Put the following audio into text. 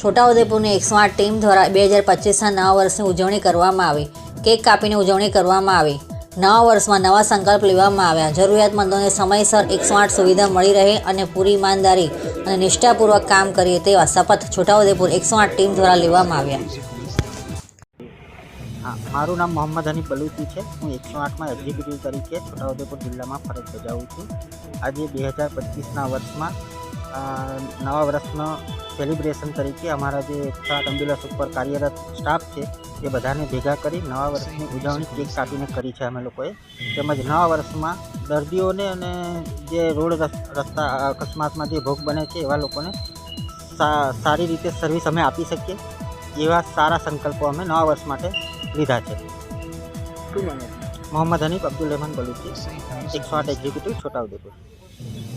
છોટાઉદેપુરની એકસો આઠ ટીમ દ્વારા બે હજાર પચીસના નવા વર્ષની ઉજવણી કરવામાં આવી. કેક કાપીને ઉજવણી કરવામાં આવી. નવા વર્ષમાં નવા સંકલ્પ લેવામાં આવ્યા. જરૂરિયાતમંદોને સમયસર એકસો આઠ સુવિધા મળી રહે અને પૂરી ઈમાનદારી અને નિષ્ઠાપૂર્વક કામ કરીએ તેવા શપથ છોટાઉદેપુર એકસો આઠ ટીમ દ્વારા લેવામાં આવ્યા. હા, મારું નામ મોહમ્મદ હની બલુચી છે. હું એકસો આઠમાં એક્ઝિક્યુટિવ તરીકે છોટાઉદેપુર જિલ્લામાં ફરજ બજાવું છું. આજે બે હજાર પચીસના વર્ષમાં નવા વર્ષનો સેલિબ્રેશન તરીકે અમારા જે એકસો આઠ એમ્બ્યુલન્સ ઉપર કાર્યરત સ્ટાફ છે, એ બધાને ભેગા કરી નવા વર્ષની ઉજવણી કેક કાપીને કરી છે અમે લોકોએ. તેમજ નવા વર્ષમાં દર્દીઓને અને જે રોડ રસ- રસ્તા અકસ્માતમાં જે ભોગ બને છે એવા લોકોને સારી રીતે સર્વિસ અમે આપી શકીએ. એવા સારા સંકલ્પો અમે નવા વર્ષ માટે લીધા છે. મોહમ્મદ હનીફ અબ્દુલ રહેમાન બલુચી એકસો આઠ એક્ઝિક્યુટિવ છોટાઉદેપુર.